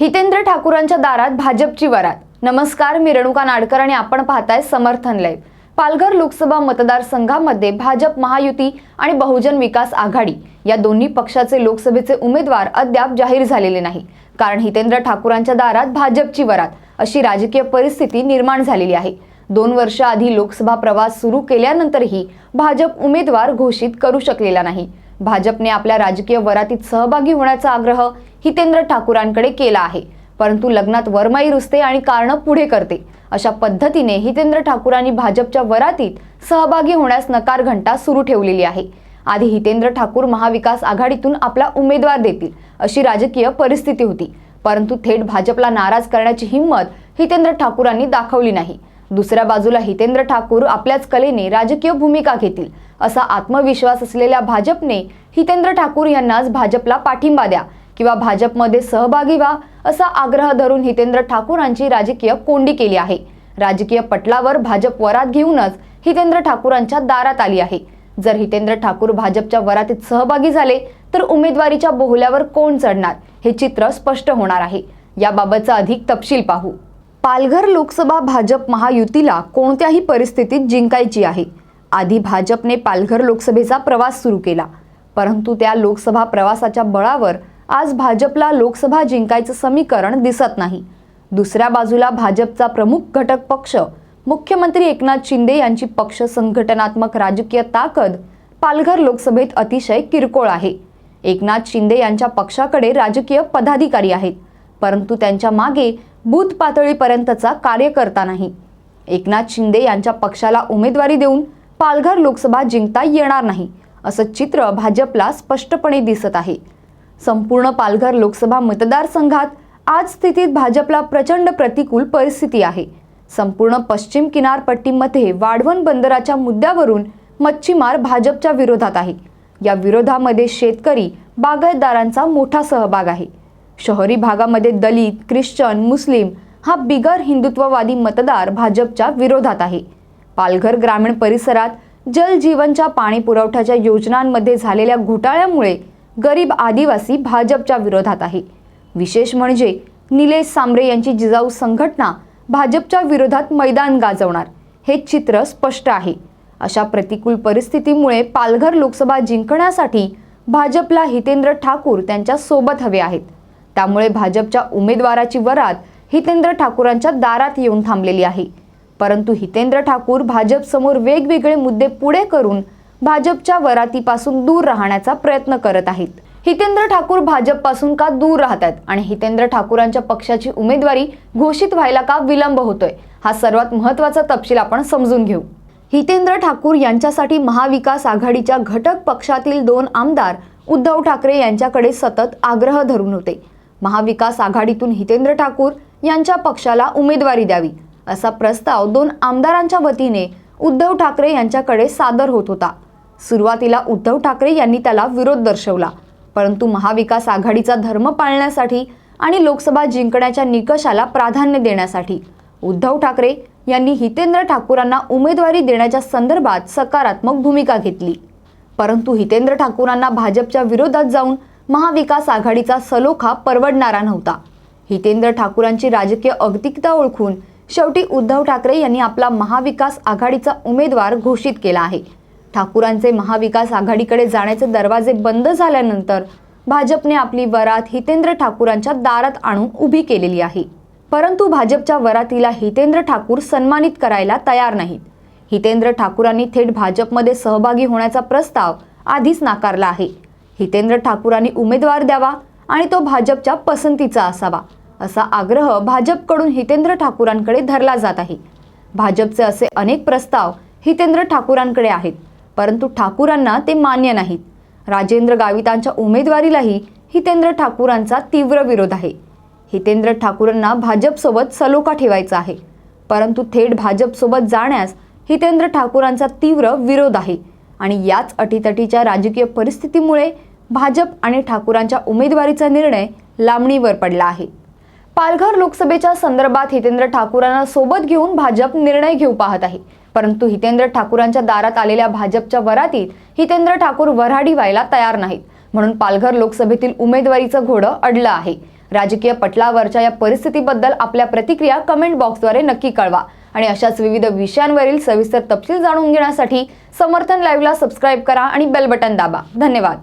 हितेंद्र ठाकूरांच्या दारात भाजपची वरात. नमस्कार मी रेणुका नाडकर आणि आपण पाहताय समर्थन लाईव्ह. पालघर लोकसभा मतदारसंघामध्ये भाजप महायुती आणि बहुजन विकास आघाडी या दोन्ही पक्षाचे लोकसभेचे उमेदवार अद्याप जाहीर झालेले नाही. कारण हितेंद्र ठाकूरांच्या दारात भाजपची वरात अशी राजकीय परिस्थिती निर्माण झालेली आहे. दोन वर्ष आधी लोकसभा प्रवास सुरू केल्यानंतरही भाजप उमेदवार घोषित करू शकलेला नाही. भाजपने आपल्या राजकीय वरातीत सहभागी होण्याचा आग्रह हितेंद्र ठाकूरांकडे केला आहे. परंतु लग्नात वरमाई रुसते आणि कारण पुढे करते. अशा पद्धतीने हितेंद्र ठाकूरांनी भाजपच्या वरातीत सहभागी होण्यास नकार घंटा सुरू ठेवलेली आहे. आधी हितेंद्र ठाकूर महाविकास आघाडीतून आपला उमेदवार देतील अशी राजकीय परिस्थिती होती. परंतु थेट भाजपला नाराज करण्याची हिंमत हितेंद्र ठाकूरांनी दाखवली नाही. दुसऱ्या बाजूला हितेंद्र ठाकूर आपल्याच कलेने राजकीय भूमिका घेतील असा आत्मविश्वास असलेल्या भाजपने हितेंद्र ठाकूर यांनाच भाजपला पाठिंबा द्या किंवा भाजपमध्ये सहभागी व्हा असा आग्रह धरून हितेंद्र ठाकूरांची राजकीय कोंडी केली आहे. राजकीय पटलावर भाजप वरात घेऊनच हितेंद्र ठाकूरांच्या दारात आली आहे. जर हितेंद्र ठाकूर भाजपच्या वरातीत सहभागी झाले तर उमेदवारीच्या बोहल्यावर कोण चढणार? हे चित्र स्पष्ट होणार आहे. याबाबतचा अधिक तपशील पाहू. पालघर लोकसभा भाजप महायुतीला कोणत्याही परिस्थितीत जिंकायची आहे. आधी भाजपने पालघर लोकसभेचा प्रवास सुरू केला. परंतु त्या लोकसभा प्रवासाच्या बळावर आज भाजपला लोकसभा जिंकायचं समीकरण दिसत नाही. दुसऱ्या बाजूला भाजपचा प्रमुख घटक पक्ष मुख्यमंत्री एकनाथ शिंदे यांची पक्ष संघटनात्मक राजकीय ताकद पालघर लोकसभेत अतिशय किरकोळ आहे. एकनाथ शिंदे यांच्या पक्षाकडे राजकीय पदाधिकारी आहेत परंतु त्यांच्या मागे बूथ पातळीपर्यंतचा कार्यकर्ता नाही. एकनाथ शिंदे यांच्या पक्षाला उमेदवारी देऊन पालघर लोकसभा जिंकता येणार नाही असं चित्र भाजपला स्पष्टपणे दिसत आहे. संपूर्ण पालघर लोकसभा मतदारसंघात आज स्थितीत भाजपला प्रचंड प्रतिकूल परिस्थिती आहे. संपूर्ण पश्चिम किनारपट्टीमध्ये वाढवण बंदराच्या मुद्द्यावरून मच्छीमार भाजपच्या विरोधात आहे. या विरोधामध्ये शेतकरी बागायतदारांचा मोठा सहभाग आहे. शहरी भागामध्ये दलित ख्रिश्चन मुस्लिम हा बिगर हिंदुत्ववादी मतदार भाजपच्या विरोधात आहे. पालघर ग्रामीण परिसरात जल जीवनच्या पाणी पुरवठ्याच्या योजनांमध्ये झालेल्या घोटाळ्यामुळे गरीब आदिवासी भाजपच्या विरोधात आहे. विशेष म्हणजे निलेश सांबरे यांची जिजाऊ संघटना भाजपच्या विरोधात मैदान गाजवणार हे चित्र स्पष्ट आहे. अशा प्रतिकूल परिस्थितीमुळे पालघर लोकसभा जिंकण्यासाठी भाजपला हितेंद्र ठाकूर त्यांच्यासोबत हवे आहेत. त्यामुळे भाजपच्या उमेदवाराची वरात हितेंद्र ठाकूरांच्या दारात येऊन थांबलेली आहे. परंतु हितेंद्र ठाकूर भाजपसमोर वेगवेगळे मुद्दे पुढे करून भाजपच्या वरातीपासून दूर राहण्याचा प्रयत्न करत आहेत. हितेंद्र ठाकूर भाजपपासून का दूर राहतात आणि हितेंद्र ठाकूरांच्या पक्षाची उमेदवारी घोषित व्हायला का विलंब होतोय हा सर्वात महत्त्वाचा तपशील आपण समजून घेऊ. हितेंद्र ठाकूर यांच्यासाठी महाविकास आघाडीच्या घटक पक्षातील दोन आमदार उद्धव ठाकरे यांच्याकडे सतत आग्रह धरून होते. महाविकास आघाडीतून हितेंद्र ठाकूर यांच्या पक्षाला उमेदवारी द्यावी असा प्रस्ताव दोन आमदारांच्या वतीने उद्धव ठाकरे यांच्याकडे सादर होत होता. सुरुवातीला उद्धव ठाकरे यांनी त्याला विरोध दर्शवला. परंतु महाविकास आघाडीचा धर्म पाळण्यासाठी आणि लोकसभा जिंकण्याच्या निकषाला प्राधान्य देण्यासाठी उद्धव ठाकरे यांनी हितेंद्र ठाकूरांना उमेदवारी देण्याच्या संदर्भात सकारात्मक भूमिका घेतली. परंतु हितेंद्र ठाकूरांना भाजपच्या विरोधात जाऊन महाविकास आघाडीचा सलोखा परवडणारा नव्हता. हितेंद्र ठाकूरांची राजकीय अगतिकता ओळखून शेवटी उद्धव ठाकरे यांनी आपला महाविकास आघाडीचा उमेदवार घोषित केला आहे. ठाकूरांचे महाविकास आघाडीकडे जाण्याचे दरवाजे बंद झाल्यानंतर भाजपने आपली वरात हितेंद्र ठाकूरांच्या दारात आणून उभी केलेली आहे. परंतु भाजपच्या वरातीला हितेंद्र ठाकूर सन्मानित करायला तयार नाहीत. हितेंद्र ठाकूरांनी थेट भाजपमध्ये सहभागी होण्याचा प्रस्ताव आधीच नाकारला आहे. हितेंद्र ठाकूरांनी उमेदवार द्यावा आणि तो भाजपच्या पसंतीचा असावा असा आग्रह भाजपकडून हितेंद्र ठाकूरांकडे धरला जात आहे. भाजपचे असे अनेक प्रस्ताव हितेंद्र ठाकूरांकडे आहेत. परंतु ठाकूरांना ते मान्य नाहीत. राजेंद्र गावितांच्या उमेदवारीलाही हितेंद्र ठाकूरांचा तीव्र विरोध आहे. हितेंद्र ठाकूरांना भाजपसोबत सलोखा ठेवायचा आहे. परंतु थेट भाजपसोबत जाण्यास हितेंद्र ठाकूरांचा तीव्र विरोध आहे आणि याच अटीतटीच्या राजकीय परिस्थितीमुळे भाजप आणि ठाकूरांच्या उमेदवारीचा निर्णय लांबणीवर पडला आहे. पालघर लोकसभेच्या संदर्भात हितेंद्र ठाकूरांना सोबत घेऊन भाजप निर्णय घेऊ पाहत आहे. परंतु हितेंद्र ठाकूरांच्या दारात आलेल्या भाजपच्या वरातीत हितेंद्र ठाकूर वऱ्हाडी व्हायला तयार नाहीत. म्हणून पालघर लोकसभेतील उमेदवारीचं घोडं अडलं आहे. राजकीय पटलावरच्या या परिस्थितीबद्दल आपल्या प्रतिक्रिया कमेंट बॉक्सद्वारे नक्की कळवा. आणि अशाच विविध विषयांवरील सविस्तर तपशील जाणून घेण्यासाठी समर्थन लाईव्हला सबस्क्राईब करा आणि बेल बटन दाबा. धन्यवाद.